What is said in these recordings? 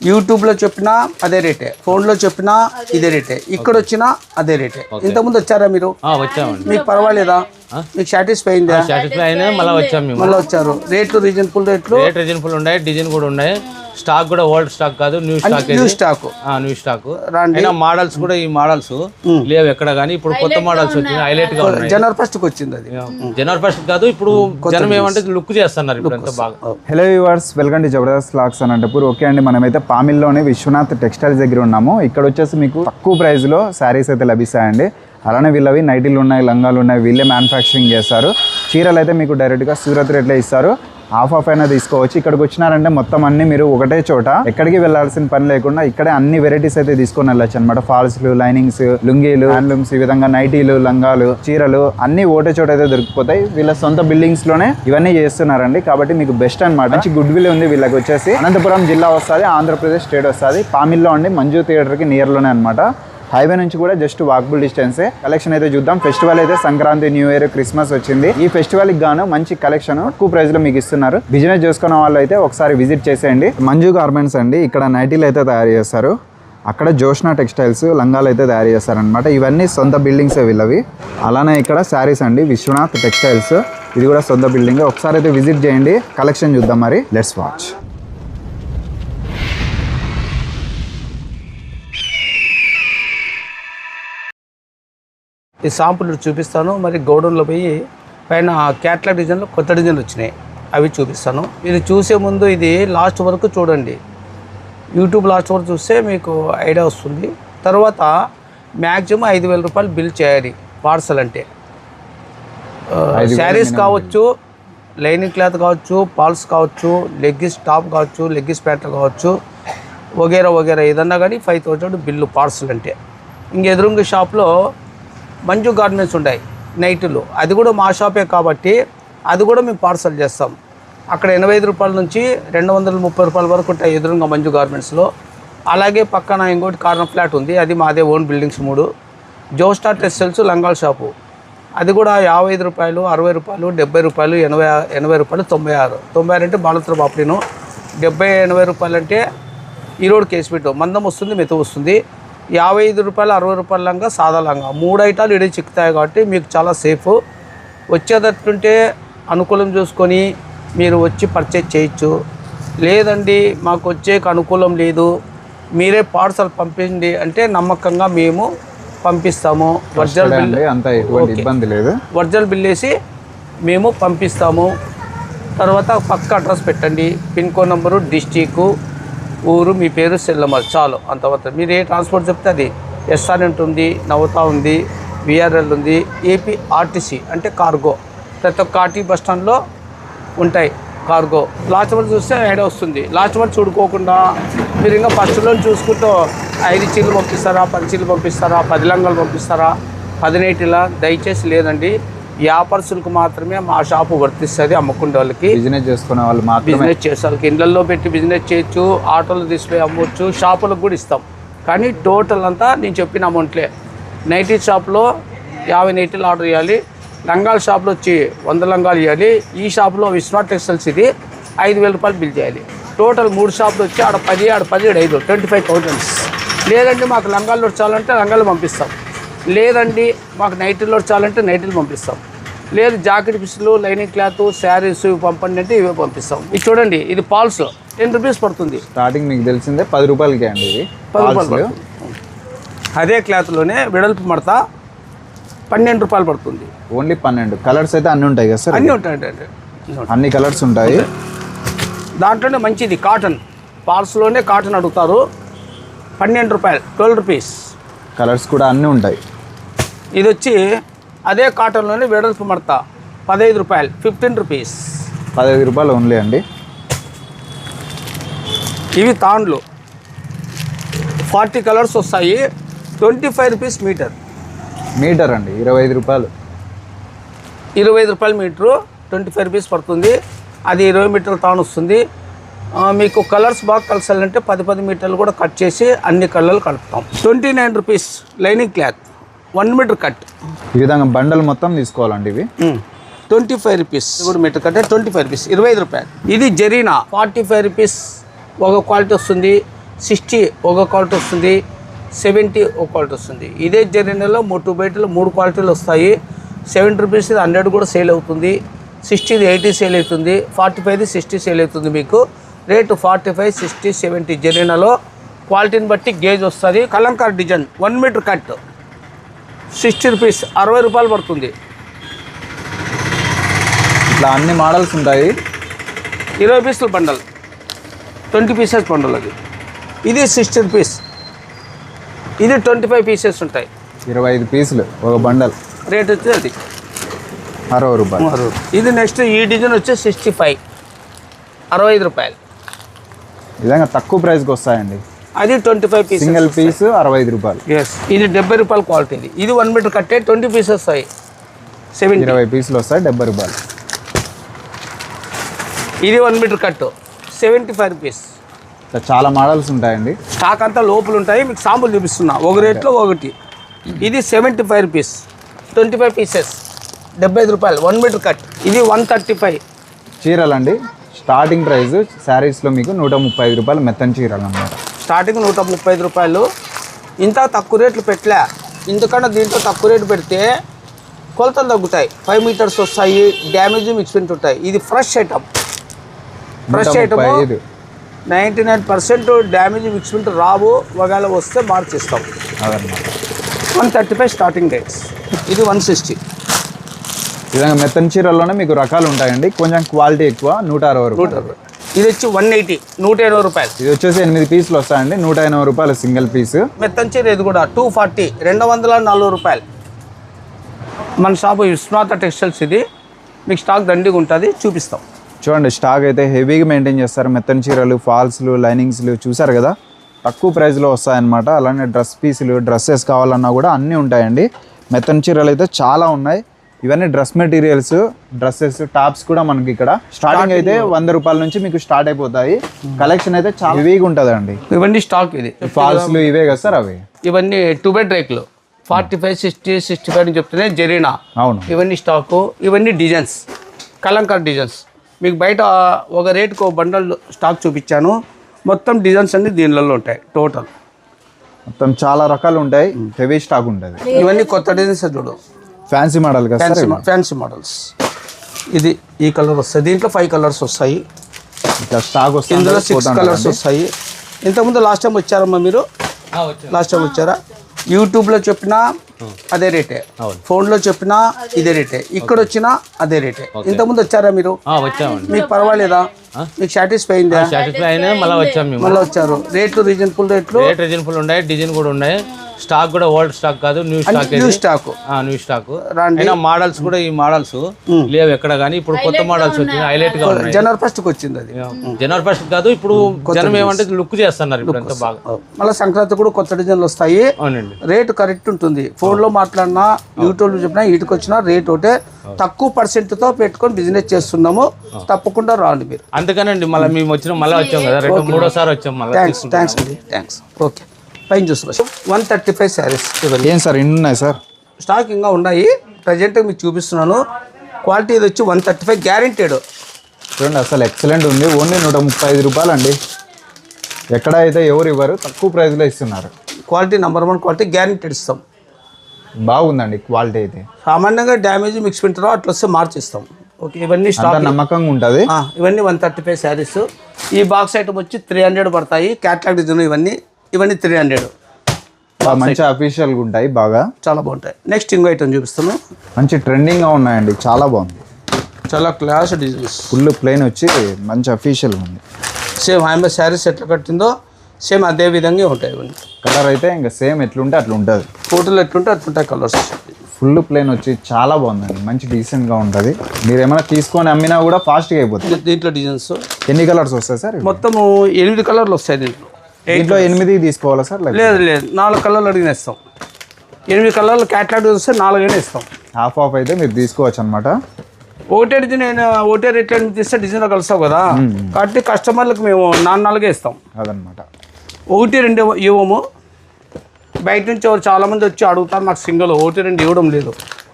యూట్యూబ్లో చెప్పినా అదే రేటే ఫోన్లో చెప్పినా ఇదే రేటే ఇక్కడ వచ్చినా అదే రేటే ఇంతకుముందు వచ్చారా మీరు? మీకు పర్వాలేదా? మీకు సాటిస్ఫై అయిందా? సాటిస్ఫై అయినా మళ్ళీ వచ్చాం మేము. మళ్ళీ వచ్చారు. రేట్లు రీజనబుల్ రేట్లు రేట్ రీజనబుల్ ఉన్నాయి డిజైన్ కూడా ఉన్నాయి. స్టాక్ కూడా ఓల్డ్ స్టాక్ కాదు new stock new stock new stock. అయినా మోడల్స్ కూడా ఈ మోడల్స్ లేవు ఎక్కడ కానీ. ఇప్పుడు కొత్త మోడల్స్ వచ్చినాయి హైలైట్గా ఉన్నాయి. జనవరి ఫస్ట్కి వచ్చింది అది. జనవరి ఫస్ట్ కాదు ఇప్పుడు జనం ఏమంటే లుక్ చేస్తున్నారు ఇప్పుడు ఎంత బాగా. Hello viewers welcome to Jabardasth lakhs Anantapur okay అండి మనమైతే పామిల్లోని విశ్వనాథ్ టెక్స్టైల్స్ దగ్గర ఉన్నాము. ఇక్కడ వచ్చేసి మీకు తక్కువ ప్రైస్లో శారీస్ అయితే లభిస్తాయండి. అలానే వీళ్ళవి నైటీలు ఉన్నాయి లంగాలు ఉన్నాయి వీళ్ళే మ్యానుఫ్యాక్చరింగ్ చేస్తారు. చీరలు అయితే మీకు డైరెక్ట్గా సూరత్ రేట్లో ఇస్తారు. హాఫ్ ఆఫ్ అయినా తీసుకోవచ్చు. ఇక్కడికి వచ్చినారంటే మొత్తం అన్ని మీరు ఒకటే చోట. ఎక్కడికి వెళ్ళాల్సిన పని లేకుండా ఇక్కడే అన్ని వెరైటీస్ అయితే తీసుకొని వెళ్ళొచ్చు అనమాట ఫాల్స్లు లైనింగ్స్ లుంగీలు హ్యాండ్లూమ్స్ ఈ విధంగా నైటీలు లంగాలు చీరలు అన్ని ఒకటే చోట అయితే దొరికిపోతాయి. వీళ్ళ సొంత బిల్డింగ్స్లోనే ఇవన్నీ చేస్తున్నారండి. కాబట్టి మీకు బెస్ట్ అనమాట మంచి గుడ్ విల్ ఉంది వీళ్ళకి వచ్చేసి. అనంతపురం జిల్లా వస్తుంది ఆంధ్రప్రదేశ్ స్టేట్ వస్తుంది. పామిల్లో అండి మంజు థియేటర్కి నియర్లోనే అనమాట హైవే నుంచి కూడా జస్ట్ వాక్బుల్ డిస్టెన్సే. కలెక్షన్ అయితే చూద్దాం. ఫెస్టివల్ అయితే సంక్రాంతి న్యూ ఇయర్ క్రిస్మస్ వచ్చింది. ఈ ఫెస్టివల్కి గాను మంచి కలెక్షన్ తక్కువ ప్రైస్లో మీకు ఇస్తున్నారు. బిజినెస్ చేసుకున్న వాళ్ళు అయితే ఒకసారి విజిట్ చేసేయండి. మంజు గార్మెంట్స్ అండి. ఇక్కడ నైటీలు అయితే తయారు చేస్తారు. అక్కడ జోష్నా టెక్స్టైల్స్ లంగాలు అయితే తయారు చేస్తారనమాట ఇవన్నీ సొంత బిల్డింగ్స్ వీళ్ళవి. అలానే ఇక్కడ శారీస్ అండి. విశ్వనాథ్ టెక్స్టైల్స్. ఇది కూడా సొంత బిల్డింగ్. ఒకసారి అయితే విజిట్ చేయండి. కలెక్షన్ చూద్దాం మరి. Let's watch. ఈ శాంపుల్ చూపిస్తాను. మరి గౌడౌన్లో పోయి పైన క్యాట్లాగ్ డిజైన్లో కొత్త డిజైన్లు వచ్చినాయి. అవి చూపిస్తాను. ఇది చూసే ముందు ఇది లాస్ట్ వరకు చూడండి. యూట్యూబ్ లాస్ట్ వరకు చూస్తే మీకు ఐడియా వస్తుంది. తర్వాత మ్యాక్సిమం ఐదు వేల రూపాయలు బిల్ చేయాలి పార్సల్ అంటే. శారీస్ కావచ్చు లైనింగ్ క్లాత్ కావచ్చు పాల్స్ కావచ్చు లెగ్గిస్ టాప్ కావచ్చు లెగ్గిస్ ప్యాంట్లు కావచ్చు వగేరా వగేరా ఏదన్నా కానీ ఫైవ్ థౌజండ్ బిల్లు పార్సల్ అంటే. ఇంక ఎదురుంగ షాప్లో మంజు గార్మెంట్స్ ఉంటాయి నైట్లో. అది కూడా మా షాపే కాబట్టి అది కూడా మేము పార్సల్ చేస్తాం. అక్కడ ఎనభై ఐదు రూపాయల నుంచి రెండు వందల ముప్పై రూపాయల వరకు ఉంటాయి ఎదురుగా మంజు గార్మెంట్స్లో. అలాగే పక్కన ఇంకోటి కార్నర్ ఫ్లాట్ ఉంది. అది మాదే ఓన్ బిల్డింగ్స్ మూడు. జోస్టార్ టెక్స్టైల్స్ లంగాల్ షాపు. అది కూడా యాభై ఐదు రూపాయలు అరవై రూపాయలు డెబ్బై రూపాయలు ఎనభై ఎనభై రూపాయలు తొంభై ఆరు. తొంభై ఆరు అంటే బాలత్ర బాపుడిను డెబ్బై ఎనభై రూపాయలు అంటే ఈరోడ్ కేసు పెట్టు. మందం వస్తుంది మెత వస్తుంది. యాభై ఐదు రూపాయలు అరవై రూపాయల లంగా సాదా లంగా. మూడు ఐటాలు ఇడే చిక్కుతాయి కాబట్టి మీకు చాలా సేఫ్. వచ్చేటట్టుంటే అనుకూలం చూసుకొని మీరు వచ్చి పర్చేజ్ చేయొచ్చు. లేదండి మాకు వచ్చేకి అనుకూలం లేదు. మీరే పార్సల్ పంపించండి అంటే నమ్మకంగా మేము పంపిస్తాము. ఒరిజినల్ బిల్ అంత ఎటువంటి ఇబ్బంది లేదు. ఒరిజినల్ బిల్ వేసి మేము పంపిస్తాము. తర్వాత పక్క అడ్రస్ పెట్టండి. పిన్ కోడ్ నెంబరు డిస్టిక్ ఊరు మీ పేరు సెల్ నెంబర్ చాలు. అంతవరకు మీరు ఏ ట్రాన్స్పోర్ట్ చెప్తే అది ఎస్ఆర్ఎంట్ ఉంది నవతా ఉంది విఆర్ఎల్ ఉంది ఏపీ ఆర్టీసీ అంటే కార్గో. ప్రతి ఒక్క ఆర్టీ బస్ స్టాండ్లో ఉంటాయి కార్గో. లాస్ట్ వరకు చూస్తే ఐడియా వస్తుంది? లాస్ట్ వరకు చూడుకోకుండా మీరు ఇంకా ఫస్ట్లో చూసుకుంటూ ఐదు చీలు పంపిస్తారా పది చీలు పంపిస్తారా పది లంగాలు పంపిస్తారా పదినేటిలా దయచేసి లేదండి. వ్యాపారస్తులకు మాత్రమే మా షాపు వర్తిస్తుంది అమ్ముకునే వాళ్ళకి బిజినెస్ చేసుకునే వాళ్ళు బిజినెస్ చేసారు ఇళ్ళల్లో పెట్టి బిజినెస్ చేయొచ్చు ఆటోలు తీసుకుపోయి అమ్మొచ్చు షాపులకు కూడా ఇస్తాం. కానీ టోటల్ అంతా నేను చెప్పిన అమౌంట్లే నైటీ షాప్లో యాభై నైటీలు ఆర్డర్ చేయాలి లంగాల షాప్లో వచ్చి వంద లంగాలు ఇవ్వాలి ఈ షాప్లో విశ్వనాథ్ టెక్స్టైల్స్ ఇది ఐదు వేల రూపాయలు బిల్ చేయాలి. టోటల్ మూడు షాపులు వచ్చి ఆడ పది ఆడ పది ఐదు ట్వంటీ ఫైవ్ థౌజండ్స్ లేదండి మాకు లంగాల్లో చాలంటే లంగాలు పంపిస్తాం. లేదండి మాకు నైటీలో చాలంటే నైటీలు పంపిస్తాం. లేదు జాకెట్ పీసులు లైనింగ్ క్లాత్ శారీస్ ఇవి పంపండి అంటే ఇవే పంపిస్తాం. ఇది చూడండి ఇది పాల్స్ టెన్ రూపీస్ పడుతుంది. స్టార్టింగ్ మీకు తెలిసిందే పది రూపాయలకే అండి ఇది. పది రూపాయలు. అదే క్లాత్లోనే వెడల్పు మడత పన్నెండు రూపాయలు పడుతుంది. ఓన్లీ పన్నెండు. కలర్స్ అయితే అన్ని ఉంటాయి కదా సార్ అన్నీ ఉంటాయండి అన్ని కలర్స్ ఉంటాయి. దాంట్లోనే మంచిది కాటన్ పాల్స్లోనే కాటన్ అడుగుతారు. పన్నెండు రూపాయలు ట్వెల్వ్ రూపీస్ కలర్స్ కూడా అన్ని ఉంటాయి. ఇది వచ్చి అదే కాటన్లోనే వెడల్పు మడత పదహైదు రూపాయలు ఫిఫ్టీన్ రూపీస్. పదహైదు రూపాయలు ఓన్లీ అండి. ఇవి తాండ్లు. ఫార్టీ కలర్స్ వస్తాయి twenty five rupees metre. Metre అండి ఇరవై ఐదు రూపాయలు. ఇరవై ఐదు రూపాయల మీటరు ట్వంటీ ఫైవ్ రూపీస్ పడుతుంది. అది ఇరవై మీటర్ల తాను వస్తుంది. మీకు కలర్స్ బాగా కలిసాలంటే పది పది మీటర్లు కూడా కట్ చేసి అన్ని కలర్లు కలుపుతాం. Twenty nine rupees lining cloth. One metre cut. ఈ విధంగా బండల్ మొత్తం తీసుకోవాలండి ఇవి. Twenty five rupees. కూడా మీటర్ కట్టే ట్వంటీ ఫైవ్ రూపీస్. ఇరవై ఐదు రూపాయలు. ఇది జరీనా. ఫార్టీ ఫైవ్ రూపీస్ ఒక క్వాలిటీ వస్తుంది. సిక్స్టీ ఒక క్వాలిటీ వస్తుంది. సెవెంటీ ఒక క్వాలిటీ వస్తుంది. ఇదే జర్నీలో మొట్టు బయటలో మూడు క్వాలిటీలు వస్తాయి. సెవెంటీ రూపీస్ హండ్రెడ్ కూడా సేల్ అవుతుంది. సిక్స్టీది ఎయిటీ సేల్ అవుతుంది. ఫార్టీ ఫైవ్ది సిక్స్టీ సేల్ అవుతుంది మీకు. Rate forty five sixty seventy జరీనాలో. క్వాలిటీని బట్టి గేజ్ వస్తుంది. Kalamkari design. One metre cut. Sixty rupees అరవై రూపాయలు పడుతుంది. ఇట్లా అన్ని మోడల్స్ ఉంటాయి. ఇరవై పీసులు బండల్. ట్వంటీ పీసెస్ బండల్ అది. ఇది సిక్స్టీ రూపీస్. ఇది ట్వంటీ ఫైవ్ పీసెస్ ఉంటాయి. ఇరవై ఐదు పీసులు ఒక బండల్. రేట్ వచ్చి అది. అరవై రూపాయలు. ఇది నెక్స్ట్ ఈ డిజైన్ వచ్చి సిక్స్టీ ఫైవ్. అరవై ఐదు రూపాయలు. విధంగా తక్కువ ప్రైస్కి వస్తాయండి. అది twenty five pieces single piece అరవై ఐదు రూపాయలు. ఎస్ ఇది డెబ్బై రూపాయల క్వాలిటీ ఇది వన్ మీటర్ కట్టే ట్వంటీ పీసెస్ వస్తాయి. సెవెంటీ ఇరవై పీసులు వస్తాయి డెబ్బై రూపాయలు. ఇది one metre cut. Seventy five rupees చాలా మోడల్స్ ఉంటాయండి. స్టాక్ అంతా లోపల ఉంటాయి. మీకు సాంపుల్ చూపిస్తున్నా. ఒక రేట్లో ఒకటి. ఇది seventy five rupees twenty five pieces డెబ్బై ఐదు రూపాయలు. One metre cut. ఇది వన్ థర్టీ ఫైవ్ చీరలండి స్టార్టింగ్ ప్రైస్ శారీస్లో మీకు నూట ముప్పై ఐదు రూపాయలు మెత్తని చీరలు అన్నమాట. స్టార్టింగ్ నూట ముప్పై ఐదు రూపాయలు. ఇంత తక్కువ రేట్లు పెట్టలే. ఇంతకన్నా దీంట్లో తక్కువ రేటు పెడితే కొలతలు తగ్గుతాయి. ఫైవ్ మీటర్స్ వస్తాయి డ్యామేజ్ మిక్స్మెంట్ ఉంటాయి. ఇది fresh item. Fresh item. Ninety nine percent damage mixment రావు. ఒకవేళ వస్తే మార్చిస్తాం one thirty five starting rates ఇది వన్ సిక్స్టీ. ఈ విధంగా మెత్తని చీరల్లోనే మీకు రకాలు ఉంటాయండి. కొంచెం క్వాలిటీ ఎక్కువ నూట అరవై నూట అరవై. ఇది వచ్చి వన్ ఎయిటీ నూట ఎనభై రూపాయలు. ఇది వచ్చేసి ఎనిమిది పీసులు వస్తాయండి. నూట ఎనభై రూపాయలు సింగిల్ పీస్ మెత్తని చీర ఇది కూడా టూ ఫార్టీ రెండు వందల నలభై రూపాయలు. మన షాపు విశ్వనాథ టెక్స్టైల్స్ ఇది. మీకు స్టాక్ దండిగా ఉంటుంది చూపిస్తాం. చూడండి స్టాక్ అయితే హెవీగా మెయింటైన్ చేస్తారు. మెత్తని చీరలు ఫాల్స్లు లైనింగ్స్లు చూసారు కదా? తక్కువ ప్రైస్లో వస్తాయన్నమాట. అలానే డ్రెస్ పీసులు డ్రెస్సెస్ కావాలన్నా కూడా అన్నీ ఉంటాయండి. మెత్తని చీరలు అయితే చాలా ఉన్నాయి. ఇవన్నీ డ్రెస్ మెటీరియల్స్ డ్రెస్సెస్ టాప్స్ కూడా మనకి ఇక్కడ. స్టార్టింగ్ అయితే వంద రూపాయల నుంచి మీకు స్టార్ట్ అయిపోతాయి. కలెక్షన్ అయితే చాలా హెవీగా ఉంటుందండి. ఇవన్నీ స్టాక్ ఇది. ఫాల్స్లు ఇవే కదా సార్ అవి? ఇవన్నీ టూ బెడ్ రేకులు forty five sixty sixty five అని చెప్తేనే జరీనా. అవును. ఇవన్నీ స్టాకు ఇవన్నీ డిజైన్స్ కలంకార్ డిజైన్స్ మీకు బయట ఒక రేటుకు ఒక బండల్ స్టాక్ చూపించాను. మొత్తం డిజైన్స్ అన్ని దీనిలలో ఉంటాయి టోటల్ మొత్తం చాలా రకాలు ఉంటాయి. హెవీ స్టాక్ ఉంటుంది ఇవన్నీ కొత్త డిజైన్స్ చూడు. Fancy model fancy fancy models ఇది? ఈ కలర్ వస్తాయి దీంట్లో ఫైవ్ కలర్స్ వస్తాయి. స్టాక్ ఇందులో వస్తుంది సిక్స్ కలర్స్ వస్తాయి. ఇంతకుముందు లాస్ట్ టైం వచ్చారమ్మా మీరు? లాస్ట్ టైం వచ్చారా? యూట్యూబ్లో చెప్పినా అదే రేటే ఫోన్లో చెప్పినా ఇదే రేటే ఇక్కడ వచ్చినా అదే రేటే ఇంతకుముందు వచ్చారా మీరు? వచ్చామండి. మీకు పర్వాలేదా? మీకు సాటిస్ఫై అయిందా? సాటిస్ఫై అయినా మళ్ళీ వచ్చాం మేము. మళ్ళీ వచ్చారు. రేట్లు రీజనబుల్ రేట్లు రేట్ రీజనబుల్ ఉన్నాయి డిజైన్ కూడా ఉన్నాయి స్టాక్ కూడా ఓల్డ్ స్టాక్ కాదు new stock new stock. New stock. అయినా మోడల్స్ కూడా ఈ మోడల్స్ లేవు ఎక్కడ కానీ ఇప్పుడు కొత్త మోడల్స్ వచ్చినాయి హైలైట్గా ఉన్నాయి. జనవరి ఫస్ట్కి వచ్చింది అది. జనవరి ఫస్ట్ కాదు ఇప్పుడు జనం ఏమంటే లుక్ చేస్తున్నారు ఇప్పుడు అంతా బాగా. మళ్ళీ సంక్రాంతి కూడా కొత్త డిజైన్లు వస్తాయి. అవునండి. రేటు కరెక్ట్ ఉంటుంది. ఫోన్లో మాట్లాడినా యూట్యూబ్లో చెప్పినా వీటికి వచ్చినా రేట్ ఒకటే. తక్కువ పర్సెంట్తో పెట్టుకొని బిజినెస్ చేస్తున్నాము. తప్పకుండా రాండి మీరు. అందుకనండి మళ్ళీ మేము వచ్చినాం మళ్ళీ వచ్చాం కదా. రెండు మూడోసారి వచ్చాం మళ్ళీ థ్యాంక్స్ థ్యాంక్స్ అండి. థ్యాంక్స్ ఓకే పైన చూసుకో. వన్ థర్టీ ఫైవ్ శారీస్ ఇవన్నీ ఏం సార్ ఇన్ని ఉన్నాయి సార్? స్టాక్ ఇంకా ఉన్నాయి. ప్రజెంట్ మీకు చూపిస్తున్నాను. క్వాలిటీ ఇది వచ్చి వన్ థర్టీ ఫైవ్ గ్యారెంటెడ్ చూడండి అసలు ఎక్సలెంట్ ఉంది. ఓన్లీ నూట ముప్పై ఐదు రూపాయలు అండి ఎక్కడ అయితే ఎవరు ఇవ్వరు తక్కువ ప్రైస్లో ఇస్తున్నారు. Quality number one quality guaranteed ఇస్తాం. బాగుందండి క్వాలిటీ అయితే. సామాన్యంగా డ్యామేజ్ మిక్స్ పెట్టరో అట్లా వస్తే మార్చిస్తాం ఓకే ఇవన్నీ స్టాక్ నమ్మకంగా ఉంటుంది. ఇవన్నీ వన్ థర్టీ ఫైవ్ శారీస్ ఈ బాక్స్ ఐటమ్ వచ్చి త్రీ హండ్రెడ్ పడతాయి. క్యాట్లాగ్ డిజైన్ ఇవన్నీ ఇవన్నీ త్రీ హండ్రెడ్ మంచి అఫీషియల్గా ఉంటాయి బాగా. చాలా బాగుంటాయి. నెక్స్ట్ ఇంకో ఐటమ్ చూపిస్తాను మంచి ట్రెండింగ్గా ఉన్నాయండి చాలా బాగుంది. చాలా క్లాస్ డిజైన్స్ ఫుల్ ప్లెయిన్ వచ్చి మంచి అఫీషియల్గా ఉంది. సేమ్ ఆమె శారీస్ ఎట్లా కట్టిందో సేమ్ అదే విధంగా ఉంటాయి ఇవన్నీ. కలర్ అయితే ఇంకా సేమ్ ఎట్లుంటే అట్లా ఉంటుంది ఫోటోలు ఎట్లుంటే అట్లుంటాయి కలర్స్ ఫుల్ ప్లెయిన్ వచ్చి చాలా బాగుందండి మంచి డీసెంట్గా ఉంటుంది. మీరు ఏమైనా తీసుకొని అమ్మినా కూడా ఫాస్ట్గా అయిపోతుంది దీంట్లో డిజైన్స్ ఎన్ని కలర్స్ వస్తాయి సార్? మొత్తము ఎనిమిది కలర్లు వస్తాయి దీంట్లో. దీంట్లో ఎనిమిది తీసుకోవాలా సార్? లేదు లేదు. నాలుగు కలర్లు అడిగిన ఇస్తాం. ఎనిమిది కలర్లు క్యాట్లాగ్ వస్తే నాలుగైనా ఇస్తాం. హాఫ్ ఆఫ్ అయితే మీరు తీసుకోవచ్చు అనమాట ఒకటే డిజైన్ ఒకటే రేట్ తీస్తే డిజైన్లో కలుస్తావు కదా. కాబట్టి కస్టమర్లకు మేము నాలుగు నాలుగే ఇస్తాం. అదనమాట ఒకటి రెండు ఇవ్వ- ఇవ్వము. బయట నుంచి ఎవరు చాలా మంది వచ్చి అడుగుతారు నాకు సింగిల్ ఒకటి రెండు ఇవ్వడం లేదు.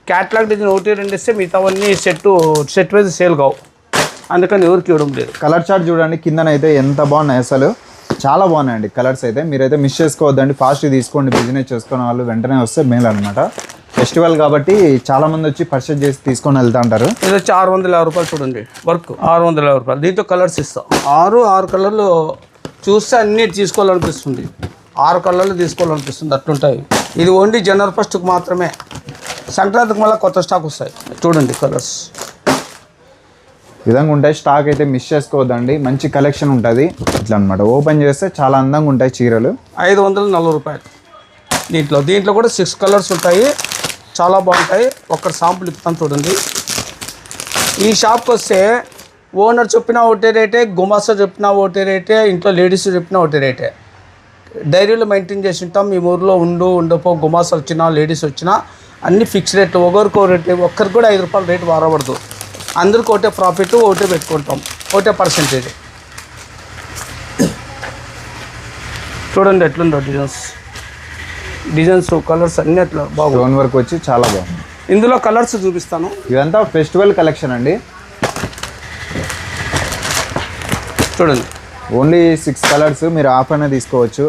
క్యాట్లాగ్ డిజైన్ ఒకటి రెండు ఇస్తే మిగతావన్నీ సెట్ సెట్ వైజ్ సేల్ కావు. అందుకని ఎవరికి ఇవ్వడం లేదు. కలర్ చార్ట్ చూడండి కిందనైతే ఎంత బాగున్నాయి అసలు? చాలా బాగున్నాయండి కలర్స్ అయితే. మీరైతే మిస్ చేసుకోవద్దండి. ఫాస్ట్ తీసుకోండి బిజినెస్ చేసుకునే వాళ్ళు వెంటనే వస్తే మేలు అనమాట ఫెస్టివల్ కాబట్టి చాలా మంది వచ్చి పర్చేజ్ చేసి తీసుకొని వెళ్తా ఉంటారు ఇది వచ్చి ఆరు వందల యాభై రూపాయలు చూడండి. వర్క్ ఆరు వందల యాభై రూపాయలు. దీంతో కలర్స్ ఇస్తాం. ఆరు ఆరు కలర్లు చూస్తే అన్నీ తీసుకోవాలనిపిస్తుంది. ఆరు కలర్లు తీసుకోవాలనిపిస్తుంది. అట్లుంటాయి. ఇది ఓన్లీ జనవరి ఫస్ట్కి మాత్రమే. సంక్రాంతికి మళ్ళీ కొత్త స్టాక్ వస్తాయి. చూడండి కలర్స్ విధంగా ఉంటాయి. స్టాక్ అయితే మిస్ చేసుకోవద్దండి. మంచి కలెక్షన్ ఉంటుంది. ఇట్లా అనమాట ఓపెన్ చేస్తే చాలా అందంగా ఉంటాయి చీరలు. ఐదు వందల నలభై రూపాయలు. దీంట్లో దీంట్లో కూడా సిక్స్ కలర్స్ ఉంటాయి. చాలా బాగుంటాయి. ఒక్కటి శాంపుల్ ఇస్తాను చూడండి. ఈ షాప్కి వస్తే ఓనర్ చెప్పినా ఒకటే రేటే గుమాసా చెప్పినా ఒకటే రేటే ఇంట్లో లేడీస్ చెప్పినా ఒకటే రేటే. డైరీలో మెయింటైన్ చేసి ఉంటాం. మీ ఊర్లో ఉండు ఉండపో గుమాస వచ్చినా లేడీస్ వచ్చినా అన్ని ఫిక్స్ రేట్ ఒకరికో రేట్ ఒక్కరికి కూడా ఐదు రూపాయలు రేటు వారబడదు అందరికి ఒకటే ప్రాఫిట్ ఒకటే పెట్టుకుంటాం. ఒకటే పర్సెంటేజ్ చూడండి ఎట్లుందో డిజైన్స్ డిజైన్స్ కలర్స్ అన్నీ అట్లా బాగుంది. వర్క్ వచ్చి చాలా బాగుంది. ఇందులో కలర్స్ చూపిస్తాను. ఇదంతా ఫెస్టివల్ కలెక్షన్ అండి. చూడండి. ఓన్లీ సిక్స్ కలర్స్ మీరు ఆఫ్ అయినా తీసుకోవచ్చు.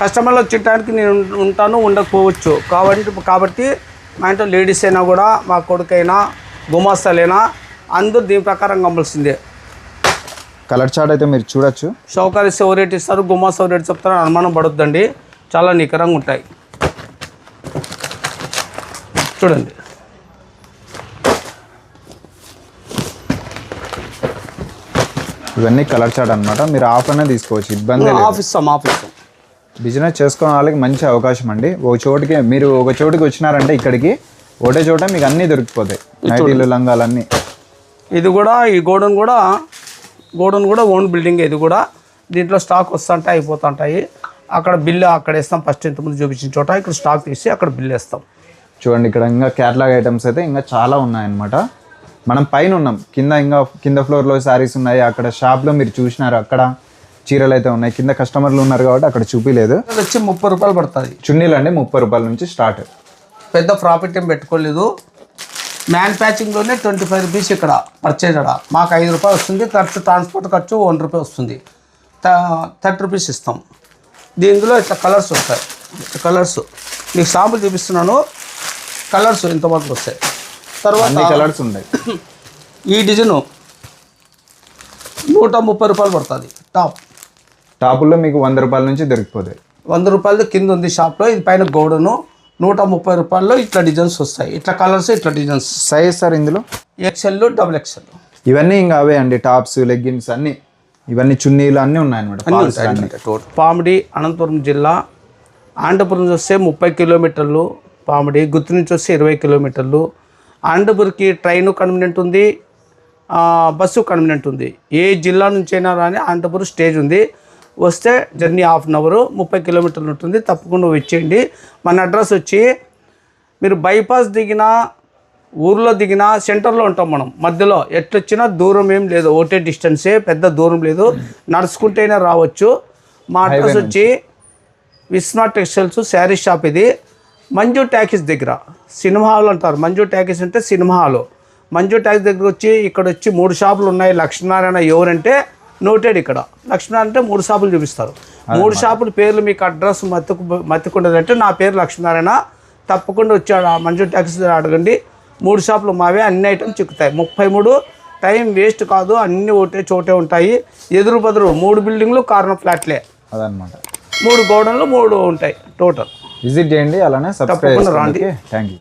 కస్టమర్లు వచ్చేటానికి నేను ఉంటాను ఉండకపోవచ్చు. కాబట్టి కాబట్టి మా ఇంట్లో లేడీస్ అయినా కూడా మా కొడుకైనా గుమాస్తాలైనా? అందరూ దీని ప్రకారం కమ్మాల్సిందే కలర్ చార్ట్ అయితే మీరు చూడొచ్చు. సౌకర్య సెవ రేట్ ఇస్తారు గుమ్మా సెవ రేట్ చెప్తారు అనుమానం పడొద్దండి. చాలా నికరంగా ఉంటాయి. చూడండి. ఇవన్నీ కలర్ చార్ట్ అన్నమాట. మీరు ఆఫ్ అయినా తీసుకోవచ్చు ఇబ్బంది ఆఫ్ ఇస్తాం ఆఫ్ ఇస్తాం. బిజినెస్ చేసుకునే వాళ్ళకి మంచి అవకాశం అండి. ఒక చోటుకి మీరు ఒక చోటుకి వచ్చినారంటే ఇక్కడికి ఒకటే చోట మీకు అన్నీ దొరికిపోతాయి. నైటీలు లంగాలన్నీ. ఇది కూడా ఈ గోడౌన్ కూడా గోడౌన్ కూడా ఓన్ బిల్డింగ్ ఇది కూడా. దీంట్లో స్టాక్ వస్తుంటాయి అయిపోతుంటాయి. అక్కడ బిల్లు అక్కడ వేస్తాం. ఫస్ట్ ఇంతకుముందు చూపించిన చోట ఇక్కడ స్టాక్ తీసి అక్కడ బిల్లు వేస్తాం. చూడండి ఇక్కడ ఇంకా క్యాటలాగ్ ఐటమ్స్ అయితే ఇంకా చాలా ఉన్నాయన్నమాట. మనం పైన ఉన్నాం. కింద ఇంకా కింద ఫ్లోర్లో శారీస్ ఉన్నాయి. అక్కడ షాప్లో మీరు చూసినారు. అక్కడ చీరలు అయితే ఉన్నాయి. కింద కస్టమర్లు ఉన్నారు కాబట్టి అక్కడ చూపిలేదు. ఇది వచ్చి ముప్పై రూపాయలు పడుతుంది. చున్నీలు అండి ముప్పై రూపాయల నుంచి స్టార్ట్. పెద్ద ప్రాఫిట్ ఏం పెట్టుకోలేదు. మ్యానుఫ్యాక్చరింగ్లోనే ట్వంటీ ఫైవ్ రూపీస్ ఇక్కడ పర్చేజ్ అడ. మాకు ఐదు రూపాయలు వస్తుంది ఖర్చు ట్రాన్స్పోర్ట్ ఖర్చు వన్ రూపాయి వస్తుంది. థర్టీ రూపీస్ ఇస్తాం. దీనిలో ఇట్లా కలర్స్ వస్తాయి. ఇట్లా కలర్స్ మీకు సాంపుల్ చూపిస్తున్నాను. కలర్స్ ఇంతవరకు వస్తాయి. తర్వాత కలర్స్ ఉంటాయి ఈ డిజైను నూట ముప్పై రూపాయలు పడుతుంది. టాప్ టాపుల్లో మీకు వంద రూపాయల నుంచి దొరికిపోతాయి. వంద రూపాయలు కింద ఉంది షాప్లో ఇది పైన గోడను. నూట ముప్పై రూపాయల్లో ఇట్లా డిజైన్స్ వస్తాయి. ఇట్లా కలర్స్ ఇట్లా డిజైన్స్. సైజ్ సార్ ఇందులో? ఎక్సెల్ డబుల్ ఎక్సెల్ ఇవన్నీ ఇంకా అవే అండి టాప్స్ లెగ్గిన్స్ అన్ని. ఇవన్నీ చున్నీలు అన్నీ ఉన్నాయన్నమాట పామిడి అనంతపురం జిల్లా. ఆండపురం నుంచి వస్తే ముప్పై కిలోమీటర్లు. పామిడి గుత్తి నుంచి వస్తే ఇరవై కిలోమీటర్లు. ఆండపురికి ట్రైన్ కన్వీనియంట్ ఉంది. బస్సు కన్వీనియంట్ ఉంది. ఏ జిల్లా నుంచి అయినా రాని అనంతపురం స్టేజ్ ఉంది. వస్తే జర్నీ హాఫ్ అన్ అవర్ ముప్పై కిలోమీటర్లు ఉంటుంది. తప్పకుండా వచ్చేయండి. మన అడ్రస్ వచ్చి మీరు బైపాస్ దిగినా ఊర్లో దిగినా సెంటర్లో ఉంటాం మనం. మధ్యలో ఎట్లొచ్చినా దూరం ఏం లేదు. ఒకటే డిస్టెన్సే పెద్ద దూరం లేదు. నడుచుకుంటేనే రావచ్చు. మా అడ్రస్ వచ్చి విశ్వనాథ్ టెక్స్టైల్స్ శారీ షాప్ ఇది. మంజు ట్యాకీస్ దగ్గర. సినిమా హాల్ అంటారు. మంజు ట్యాకీస్ అంటే సినిమా హాల్. మంజు ట్యాకీస్ దగ్గర వచ్చి ఇక్కడ వచ్చి మూడు షాపులు ఉన్నాయి. లక్ష్మీనారాయణ ఎవరంటే నోటెడ్ ఇక్కడ. లక్ష్మీనారాయణ అంటే మూడు షాపులు చూపిస్తారు. మూడు షాపుల పేర్లు మీకు అడ్రస్ మత్తుకు మత్తుకుండదంటే నా పేరు లక్ష్మీనారాయణ. తప్పకుండా వచ్చి ఆడ మంజు ట్యాక్సీ అడగండి. మూడు షాపులు మావే అన్ని ఐటమ్స్ చిక్కుతాయి. ముప్పై మూడు టైం వేస్ట్ కాదు అన్నీ ఒకటే చోటే ఉంటాయి. ఎదురు బదురు మూడు బిల్డింగ్లు కార్నర్ ఫ్లాట్లే అదనమాట మూడు గోడౌన్లు మూడు ఉంటాయి టోటల్ విజిట్ చేయండి అలానే సబ్స్క్రైబ్ తప్పకుండా రాండి. చేసుకోండి థ్యాంక్ యూ